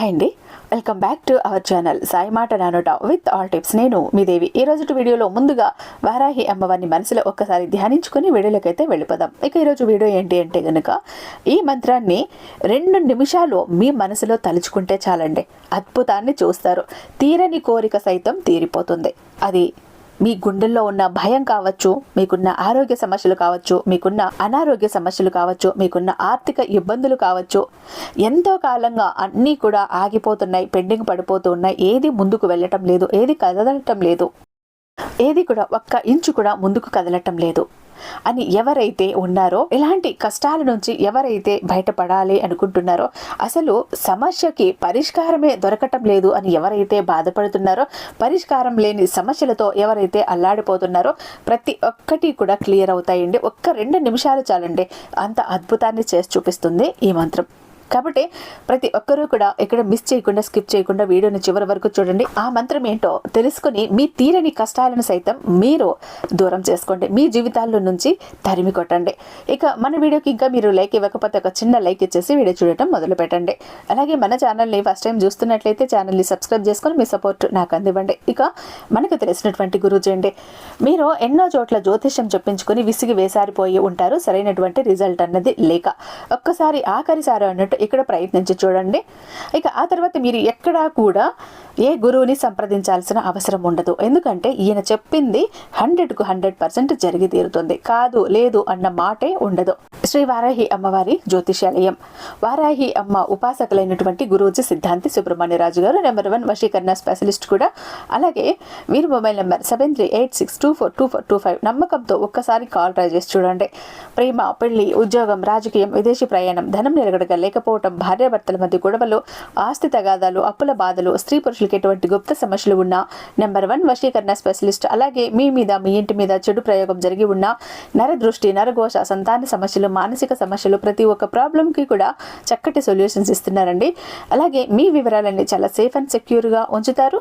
Hi అండి. Welcome back to our channel Sai మాట నానోట విత్ ఆల్ టిప్స్. నేను మీ దేవి. ఈ రోజు వీడియోలో ముందుగా వారాహి అమ్మవారిని మనసులో ఒక్కసారి ధ్యానించుకుని వీడియోలోకైతే వెళ్ళిపోదాం. ఇక ఈరోజు వీడియో ఏంటి అంటే కనుక ఈ మంత్రాన్ని రెండు నిమిషాలు మీ మనసులో తలుచుకుంటే చాలండి. అద్భుతాన్ని చూస్తారు. తీరని కోరిక సైతం తీరిపోతుంది. అది మీ గుండెల్లో ఉన్న భయం కావచ్చు మీకున్న ఆరోగ్య సమస్యలు కావచ్చు మీకున్న అనారోగ్య సమస్యలు కావచ్చు మీకున్న ఆర్థిక ఇబ్బందులు కావచ్చు ఎంతో కాలంగా అన్నీ కూడా ఆగిపోతున్నాయి పెండింగ్ పడిపోతూ ఉన్నాయి ఏది ముందుకు వెళ్ళటం లేదు ఏది కదలటం లేదు ఏది కూడా ఒక్క ఇంచు కూడా ముందుకు కదలటం లేదు. అని ఎవరైతే ఉన్నారో ఇలాంటి కష్టాల నుంచి ఎవరైతే బయటపడాలి అనుకుంటున్నారో అసలు సమస్యకి పరిష్కారమే దొరకటం లేదు అని ఎవరైతే బాధపడుతున్నారో పరిష్కారం లేని సమస్యలతో ఎవరైతే అల్లాడిపోతున్నారో ప్రతి ఒక్కటి కూడా క్లియర్ అవుతాయండి. ఒక్క రెండు నిమిషాలు చాలండి. అంత అద్భుతాన్ని చేసి చూపిస్తుంది ఈ మంత్రం. కాబట్టి ప్రతి ఒక్కరూ కూడా ఇక్కడ మిస్ చేయకుండా స్కిప్ చేయకుండా వీడియోని చివరి వరకు చూడండి. ఆ మంత్రం ఏంటో తెలుసుకుని మీ తీరని కష్టాలను సైతం మీరు దూరం చేసుకోండి. మీ జీవితాల్లో నుంచి తరిమి కొట్టండి. ఇక మన వీడియోకి ఇంకా మీరు లైక్ ఇవ్వకపోతే ఒక చిన్న లైక్ ఇచ్చేసి వీడియో చూడటం మొదలు పెట్టండి అలాగే మన ఛానల్ని ఫస్ట్ టైం చూస్తున్నట్లయితే ఛానల్ని సబ్స్క్రైబ్ చేసుకొని మీ సపోర్ట్ నాకు అందివ్వండి. ఇక మనకు తెలిసినటువంటి గురుజీ అండి మీరు ఎన్నో చోట్ల జ్యోతిష్యం చెప్పించుకొని విసిగి వేసారిపోయి ఉంటారు. సరైనటువంటి రిజల్ట్ అన్నది లేక ఒక్కసారి ఆఖరిసారి అన్నట్టు ఇక్కడ ప్రయత్నించి చూడండి. ఇక ఆ తర్వాత మీరు ఎక్కడా కూడా ఏ గురువుని సంప్రదించాల్సిన అవసరం ఉండదు. ఎందుకంటే ఈయన చెప్పింది హండ్రెడ్కు హండ్రెడ్ పర్సెంట్ జరిగి తీరుతుంది. కాదు లేదు అన్న మాటే ఉండదు. శ్రీ వారాహి అమ్మవారి జ్యోతిషాలయం వారాహి అమ్మ ఉపాసకులైనటువంటి గురూజీ సిద్ధాంతి సుబ్రహ్మణ్యరాజు గారు నెంబర్ వన్ వశీకరణ స్పెషలిస్ట్ కూడా. అలాగే వీరి mobile number seven three eight six two four two four two five నమ్మకంతో ఒక్కసారి కాల్ ట్రై చేసి చూడండి. ప్రేమ పెళ్ళి ఉద్యోగం రాజకీయం విదేశీ ప్రయాణం ధనం నిలగడగా లేకపోవటం భార్యాభర్తల మధ్య గొడవలు ఆస్తి తగాదాలు అప్పుల బాధలు స్త్రీ పురుషులకి ఎటువంటి గుప్త సమస్యలు ఉన్నా నెంబర్ వన్ వశీకరణ స్పెషలిస్ట్ అలాగే మీ మీద మీ ఇంటి మీద చెడు ప్రయోగం జరిగి ఉన్న నరదృష్టి నరఘోష సంతాన సమస్యలు మానసిక సమస్యలు ప్రతి ఒక్క ప్రాబ్లంకి కూడా చక్కటి సొల్యూషన్స్ ఇస్తున్నారండి. అలాగే మీ వివరాలన్నీ చాలా సేఫ్ అండ్ సెక్యూర్గా ఉంచుతారు.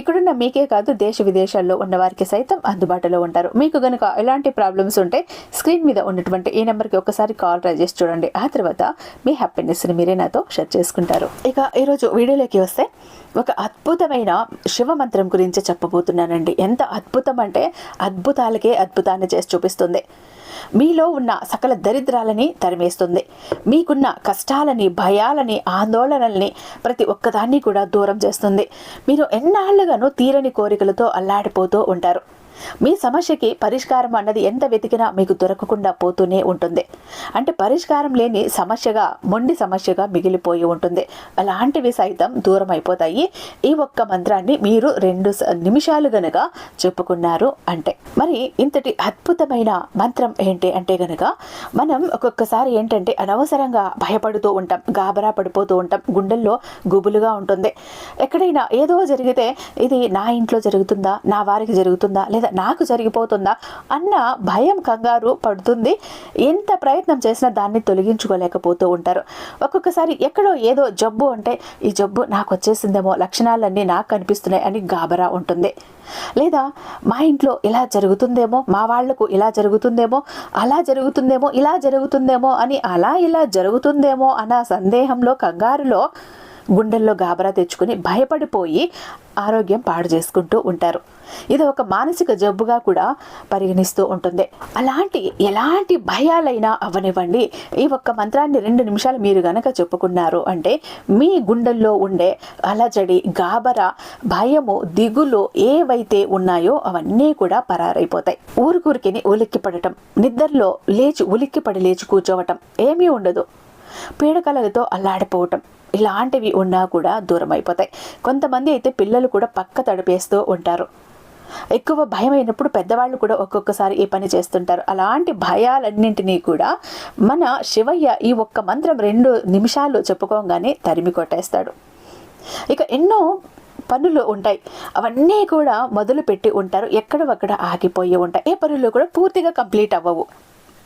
ఇక్కడున్న మీకే కాదు దేశ విదేశాల్లో ఉన్న వారికి సైతం అందుబాటులో ఉంటారు. మీకు గనుక ఎలాంటి ప్రాబ్లమ్స్ ఉంటే స్క్రీన్ మీద ఉన్నటువంటి ఈ నెంబర్కి ఒకసారి కాల్ ట్రై చేసి చూడండి. ఆ తర్వాత మీ హ్యాపీనెస్ హ్యాపీనెస్ని మీరే నాతో షేర్ చేసుకుంటారు. ఇక ఈరోజు వీడియోలోకి వస్తే ఒక అద్భుతమైన శివ మంత్రం గురించి చెప్పబోతున్నానండి. ఎంత అద్భుతం అంటే అద్భుతాలకే అద్భుతాన్ని చేసి చూపిస్తుంది. మీలో ఉన్న సకల దరిద్రాలని తరిమేస్తుంది. మీకున్న కష్టాలని భయాలని ఆందోళనల్ని ప్రతి ఒక్కదాన్ని కూడా దూరం చేస్తుంది. మీరు ఎన్నాళ్ళుగానూ తీరని కోరికలతో అల్లాడిపోతూ ఉంటారు. మీ సమస్యకి పరిష్కారం అన్నది ఎంత వెతికినా మీకు దొరకకుండా పోతూనే ఉంటుంది. అంటే పరిష్కారం లేని సమస్యగా మొండి సమస్యగా మిగిలిపోయి ఉంటుంది. అలాంటివి సైతం దూరం అయిపోతాయి ఈ ఒక్క మంత్రాన్ని మీరు రెండు స- నిమిషాలు గనక చెప్పుకున్నారు అంటే. మరి ఇంతటి అద్భుతమైన మంత్రం ఏంటి అంటే గనక మనం ఒక్కొక్కసారి ఏంటంటే అనవసరంగా భయపడుతూ ఉంటాం గాబరా పడిపోతూ ఉంటాం గుండెల్లో గుబులుగా ఉంటుంది. ఎక్కడైనా ఏదో జరిగితే ఇది నా ఇంట్లో జరుగుతుందా నా వారికి జరుగుతుందా లేదా నాకు జరిగిపోతుందా అన్న భయం కంగారు పడుతుంది. ఎంత ప్రయత్నం చేసినా దాన్ని తొలగించుకోలేకపోతూ ఉంటారు. ఒక్కొక్కసారి ఎక్కడో ఏదో జబ్బు అంటే ఈ జబ్బు నాకు వచ్చేసిందేమో లక్షణాలన్నీ నాకు కనిపిస్తున్నాయి అని గాబరా ఉంటుంది. లేదా మా ఇంట్లో ఇలా జరుగుతుందేమో మా వాళ్ళకు ఇలా జరుగుతుందేమో అలా జరుగుతుందేమో ఇలా జరుగుతుందేమో అని అలా ఇలా జరుగుతుందేమో అన్న సందేహంలో కంగారులో గుండెల్లో గాబరా తెచ్చుకుని భయపడిపోయి ఆరోగ్యం పాడు చేసుకుంటూ ఉంటారు. ఇది ఒక మానసిక జబ్బుగా కూడా పరిగణిస్తూ ఉంటుంది. అలాంటి ఎలాంటి భయాలైనా అవనివ్వండి. ఈ ఒక్క మంత్రాన్ని రెండు నిమిషాలు మీరు గనక చెప్పుకున్నారు అంటే మీ గుండెల్లో ఉండే అలజడి గాబరా భయము దిగులు ఏవైతే ఉన్నాయో అవన్నీ కూడా పరారైపోతాయి. ఊరికూరికిని ఉలిక్కి పడటం నిద్రలో లేచి ఉలిక్కిపడి లేచి కూర్చోవటం ఏమీ ఉండదు. పీడకలతో అల్లాడిపోవటం ఇలాంటివి ఉన్నా కూడా దూరం అయిపోతాయి కొంతమంది అయితే పిల్లలు కూడా పక్క తడిపేస్తూ ఉంటారు. ఎక్కువ భయం అయినప్పుడు పెద్దవాళ్ళు కూడా ఒక్కొక్కసారి ఈ పని చేస్తుంటారు. అలాంటి భయాలన్నింటినీ కూడా మన శివయ్య ఈ ఒక్క మంత్రం రెండు నిమిషాలు చెప్పుకోగానే తరిమి కొట్టేస్తాడు. ఇక ఎన్నో పనులు ఉంటాయి. అవన్నీ కూడా మొదలు పెట్టి ఉంటారు ఎక్కడవక్కడ ఆగిపోయి ఉంటాయి. ఏ పనులు కూడా పూర్తిగా కంప్లీట్ అవ్వవు.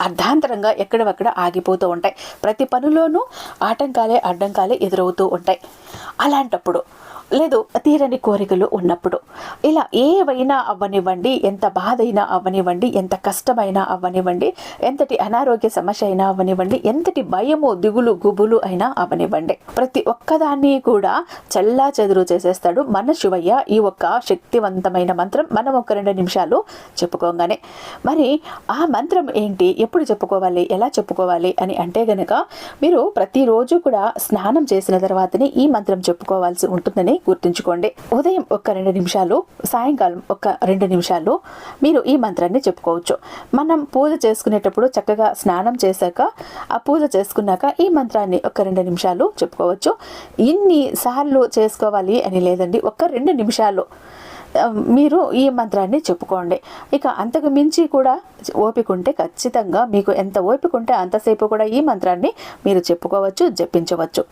అర్ధాంతరంగా ఎక్కడవక్కడ ఆగిపోతూ ఉంటాయి. ప్రతి పనిలోనూ ఆటంకాలే అడ్డంకాలే ఎదురవుతూ ఉంటాయి. అలాంటప్పుడు లేదు తీరని కోరికలు ఉన్నప్పుడు. ఇలా ఏవైనా అవ్వనివ్వండి ఎంత బాధ అయినా అవ్వనివ్వండి ఎంత కష్టమైనా అవ్వనివ్వండి ఎంతటి అనారోగ్య సమస్య అయినా అవ్వనివ్వండి ఎంతటి భయము దిగులు గుబులు అయినా అవ్వనివ్వండి ప్రతి ఒక్కదాన్ని కూడా చల్లా చెదురు చేసేస్తాడు మన శివయ్య. ఈ ఒక్క శక్తివంతమైన మంత్రం మనం ఒక రెండు నిమిషాలు చెప్పుకోగానే. మరి ఆ మంత్రం ఏంటి? ఎప్పుడు చెప్పుకోవాలి? ఎలా చెప్పుకోవాలి? అని అంటే గనక మీరు ప్రతిరోజు కూడా స్నానం చేసిన తర్వాతనే ఈ మంత్రం చెప్పుకోవాల్సి ఉంటుందని గుర్తుంచుకోండి. ఉదయం ఒక రెండు నిమిషాలు సాయంకాలం ఒక రెండు నిమిషాలు మీరు ఈ మంత్రాన్ని చెప్పుకోవచ్చు. మనం పూజ చేసుకునేటప్పుడు చక్కగా స్నానం చేశాక ఆ పూజ చేసుకున్నాక ఈ మంత్రాన్ని ఒక రెండు నిమిషాలు చెప్పుకోవచ్చు. ఇన్ని సార్లు చేసుకోవాలి అని లేదండి ఒక రెండు నిమిషాలు మీరు ఈ మంత్రాన్ని చెప్పుకోండి. ఇక అంతకు మించి కూడా ఓపిక ఉంటే ఖచ్చితంగా మీకు ఎంత ఓపిక ఉంటే అంతసేపు కూడా ఈ మంత్రాన్ని మీరు చెప్పుకోవచ్చు జపించవచ్చు.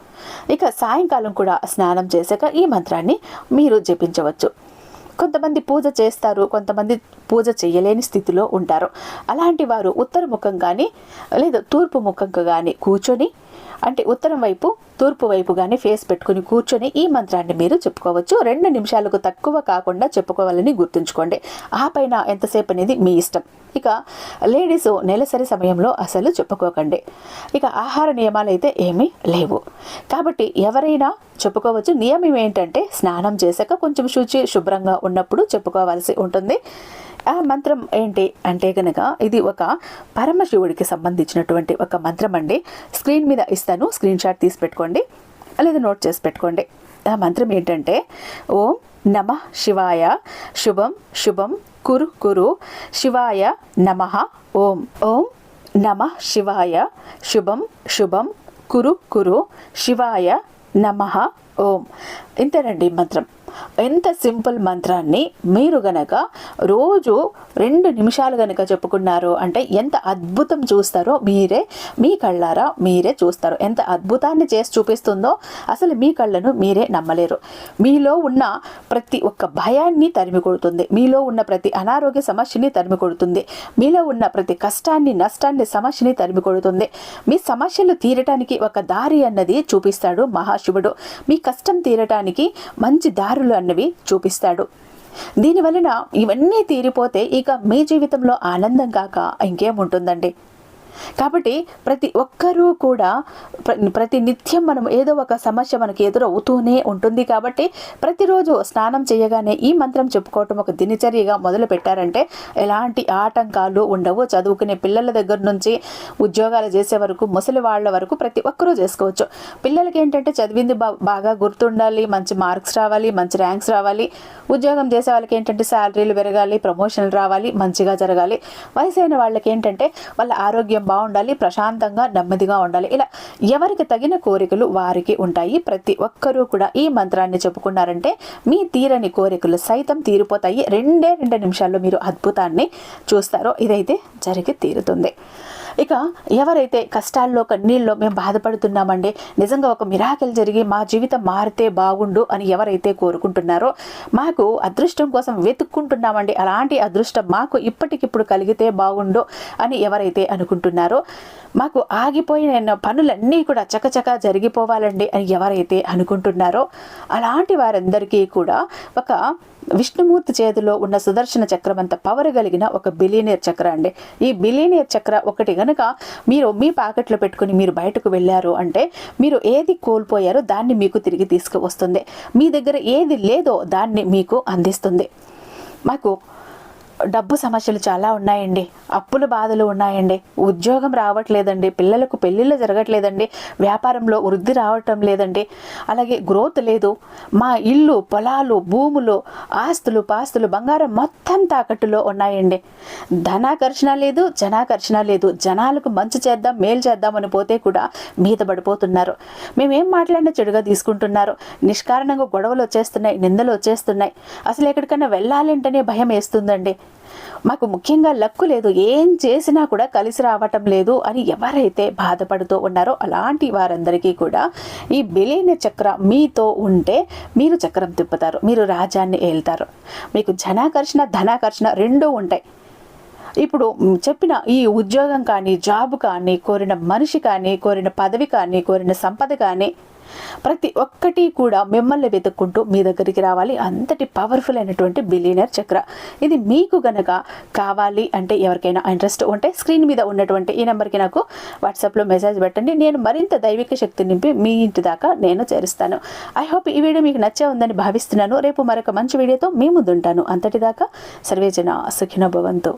ఇక సాయంకాలం కూడా స్నానం చేశాక ఈ మంత్రాన్ని మీరు జపించవచ్చు. కొంతమంది పూజ చేస్తారు కొంతమంది పూజ చేయలేని స్థితిలో ఉంటారు. అలాంటి వారు ఉత్తర ముఖం కానీ లేదా తూర్పు ముఖంకు కానీ కూర్చొని అంటే ఉత్తరం వైపు తూర్పు వైపు కానీ ఫేస్ పెట్టుకుని కూర్చొని ఈ మంత్రాన్ని మీరు చెప్పుకోవచ్చు. రెండు నిమిషాలకు తక్కువ కాకుండా చెప్పుకోవాలని గుర్తుంచుకోండి. ఆ పైన ఎంతసేపు అనేది మీ ఇష్టం. ఇక లేడీస్ నెలసరి సమయంలో అసలు చెప్పుకోకండి. ఇక ఆహార నియమాలు అయితే ఏమీ లేవు. కాబట్టి ఎవరైనా చెప్పుకోవచ్చు. నియమం ఏంటంటే స్నానం చేశాక కొంచెం శుచి శుభ్రంగా ఉన్నప్పుడు చెప్పుకోవాల్సి ఉంటుంది. ఆ మంత్రం ఏంటి అంటే కనుక ఇది ఒక పరమశివుడికి సంబంధించినటువంటి ఒక మంత్రం అండి. స్క్రీన్ మీద ఇస్తాను. స్క్రీన్ షాట్ తీసి పెట్టుకోండి. లేదా నోట్ చేసి పెట్టుకోండి. ఆ మంత్రం ఏంటంటే ఓం నమ శివాయ శుభం శుభం కురు కురు శివాయ నమ. ఓం ఓం నమ శివాయ శుభం శుభం కురు కురు శివాయ నమ. ఓం. ఇంతేనండి మంత్రం. ఎంత సింపుల్ మంత్రాన్ని మీరు గనక రోజు రెండు నిమిషాలు గనక చెప్పుకున్నారు అంటే ఎంత అద్భుతం చూస్తారో మీరే మీ కళ్ళారా మీరే చూస్తారు. ఎంత అద్భుతాన్ని చేసి చూపిస్తుందో అసలు మీ కళ్ళను మీరే నమ్మలేరు. మీలో ఉన్న ప్రతి ఒక్క భయాన్ని తరిమి కొడుతుంది. మీలో ఉన్న ప్రతి అనారోగ్య సమస్యని తరిమి కొడుతుంది. మీలో ఉన్న ప్రతి కష్టాన్ని నష్టాన్ని సమస్యని తరిమి కొడుతుంది. మీ సమస్యలు తీరటానికి ఒక దారి అన్నది చూపిస్తాడు మహాశివుడు. మీ కష్టం తీరటానికి మంచి దారులు అన్నవి చూపిస్తాడు. దీనివలన ఇవన్నీ తీరిపోతే ఇక మీ జీవితంలో ఆనందం కాక ఇంకేముంటుందండి కాబట్టి ప్రతి ఒక్కరూ కూడా ప్రతి నిత్యం మనం ఏదో ఒక సమస్య మనకి ఎదురవుతూనే ఉంటుంది కాబట్టి ప్రతిరోజు స్నానం చేయగానే ఈ మంత్రం చెప్పుకోవటం ఒక దినచర్యగా మొదలు పెట్టారంటే ఎలాంటి ఆటంకాలు ఉండవు. చదువుకునే పిల్లల దగ్గర నుంచి ఉద్యోగాలు చేసే వరకు ముసలి వాళ్ళ వరకు ప్రతి ఒక్కరూ చేసుకోవచ్చు. పిల్లలకి ఏంటంటే చదివింది బాగా గుర్తుండాలి మంచి మార్క్స్ రావాలి మంచి ర్యాంక్స్ రావాలి. ఉద్యోగం చేసే వాళ్ళకి ఏంటంటే శాలరీలు పెరగాలి ప్రమోషన్లు రావాలి మంచిగా జరగాలి. వయసు అయిన వాళ్ళకి ఏంటంటే వాళ్ళ ఆరోగ్యం బాగుండాలి ప్రశాంతంగా నెమ్మదిగా ఉండాలి. ఇలా ఎవరికి తగిన కోరికలు వారికి ఉంటాయి. ప్రతి ఒక్కరూ కూడా ఈ మంత్రాన్ని చెప్పుకున్నారంటే మీ తీరని కోరికలు సైతం తీరిపోతాయి. రెండే రెండు నిమిషాల్లో మీరు అద్భుతాన్ని చూస్తారో ఇదైతే జరిగి తీరుతుంది. ఇక ఎవరైతే కష్టాల్లో కన్నీళ్ళలో మేము బాధపడుతున్నామండి నిజంగా ఒక మిరాకిల్ జరిగి మా జీవితం మారితే బాగుండు అని ఎవరైతే కోరుకుంటున్నారో మాకు అదృష్టం కోసం వెతుక్కుంటున్నామండి. అలాంటి అదృష్టం మాకు ఇప్పటికిప్పుడు కలిగితే బాగుండు అని ఎవరైతే అనుకుంటున్నారో మాకు ఆగిపోయిన పనులన్నీ కూడా చకచక జరిగిపోవాలండి అని ఎవరైతే అనుకుంటున్నారో అలాంటి వారందరికీ కూడా ఒక విష్ణుమూర్తి చేతిలో ఉన్న సుదర్శన చక్రం అంత పవర్ కలిగిన ఒక బిలీనియర్ చక్ర అండి. ఈ బిలీనియర్ చక్ర ఒకటిగా గనక మీరు మీ పాకెట్లో పెట్టుకుని మీరు బయటకు వెళ్ళారు అంటే మీరు ఏది కోల్పోయారో దాన్ని మీకు తిరిగి తీసుకువస్తుంది. మీ దగ్గర ఏది లేదో దాన్ని మీకు అందిస్తుంది. మాకు డబ్బు సమస్యలు చాలా ఉన్నాయండి. అప్పుల బాధలు ఉన్నాయండి. ఉద్యోగం రావట్లేదండి. పిల్లలకు పెళ్ళిళ్ళు జరగట్లేదండి. వ్యాపారంలో వృద్ధి రావటం లేదండి. అలాగే గ్రోత్ లేదు. మా ఇల్లు పొలాలు భూములు ఆస్తులు పాస్తులు బంగారం మొత్తం తాకట్టులో ఉన్నాయండి. ధనాకర్షణ లేదు జనాకర్షణ లేదు. జనాలకు మంచి చేద్దాం మేలు చేద్దామని పోతే కూడా మీద పడిపోతున్నారు. మేమేం మాట్లాడినా చెడుగా తీసుకుంటున్నారు. నిష్కారణంగా గొడవలు వచ్చేస్తున్నాయి నిందలు వచ్చేస్తున్నాయి. అసలు ఎక్కడికైనా వెళ్ళాలంటేనే భయం వేస్తుందండి. మాకు ముఖ్యంగా లక్కు లేదు. ఏం చేసినా కూడా కలిసి రావటం లేదు అని ఎవరైతే బాధపడుతూ ఉన్నారో అలాంటి వారందరికీ కూడా ఈ బిలీన చక్ర మీతో ఉంటే మీరు చక్రం తిప్పుతారు మీరు రాజ్యాన్ని ఏళ్తారు మీకు జనాకర్షణ ధనాకర్షణ రెండూ ఉంటాయి. ఇప్పుడు చెప్పిన ఈ ఉద్యోగం కానీ జాబ్ కానీ కోరిన మనిషి కానీ కోరిన పదవి కానీ కోరిన సంపద కానీ ప్రతి ఒక్కటి కూడా మిమ్మల్ని వెతుక్కుంటూ మీ దగ్గరికి రావాలి. అంతటి పవర్ఫుల్ అయినటువంటి బిలీనర్ చక్ర. ఇది మీకు గనక కావాలి అంటే ఎవరికైనా ఇంట్రెస్ట్ ఉంటే స్క్రీన్ మీద ఉన్నటువంటి ఈ నెంబర్కి నాకు వాట్సాప్లో మెసేజ్ పెట్టండి. నేను మరింత దైవిక శక్తి నింపి మీ ఇంటి దాకా నేను చేరుస్తాను. ఐ హోప్ ఈ వీడియో మీకు నచ్చే ఉందని భావిస్తున్నాను. రేపు మరొక మంచి వీడియోతో మీ ముందుంటాను. అంతటిదాకా సర్వేజన సుఖినభవంతో